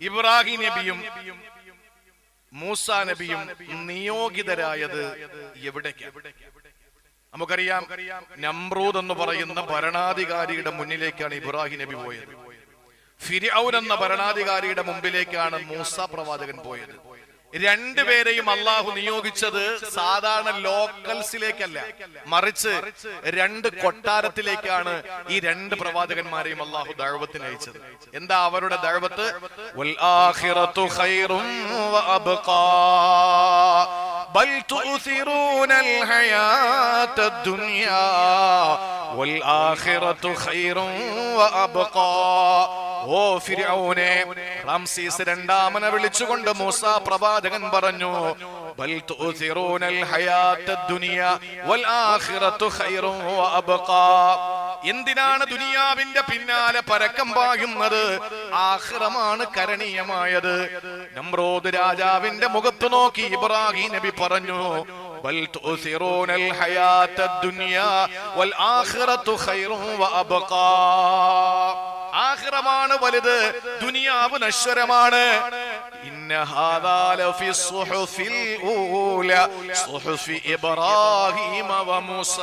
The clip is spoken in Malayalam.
ഇബ്രാഹിം നബിയും മൂസ നബിയും നിയോഗിതരായത് എവിടേക്ക്? നമുക്കറിയാം നമ്രൂദ് എന്ന് പറയുന്ന ഭരണാധികാരിയുടെ മുന്നിലേക്കാണ് ഇബ്രാഹിം നബി പോയത്. ഫിരൌൻ എന്ന ഭരണാധികാരിയുടെ മുമ്പിലേക്കാണ് മൂസ പ്രവാചകൻ പോയത്. രണ്ടുപേരെയും അള്ളാഹു നിയോഗിച്ചത് സാധാരണ ലോക്കൽസിലേക്കല്ല മറിച്ച് രണ്ട് കൊട്ടാരത്തിലേക്കാണ് ഈ രണ്ട് പ്രവാചകന്മാരെയും അള്ളാഹു ദഴവത്തിന് അയച്ചത് എന്താ അവരുടെ ദഴവത്ത് വൽ ആഖിറത്തു ഖൈറും വഅബ്ഖാ بل تؤثرون الحياة الدنيا والآخرة خير وأبقى ഓ ഫിരൗനെ റംസീസ് രണ്ടാമനെ വിളിച്ചുകൊണ്ട് മൂസ പ്രവാചകൻ പറഞ്ഞു ബൽ വൽ വ എന്തിനാണ് ദുനിയാവിന്റെ പിന്നാലെ പരക്കം പായുന്നത്? ആഹ്റമാണ് കരണീയമായത്. നമ്രോദ് രാജാവിന്റെ മുഖത്ത് നോക്കി ഇബ്രാഹിം നബി പറഞ്ഞു ബൽ ദുനിയ വൽ ആഖിറത്തു ഖൈറും വഅബ്ഖാ ആഖിറമാണ് വലുത് ദുനിയാവ് നശ്വരമാണ്. ഇബ്രാഹിമ വ മൂസ.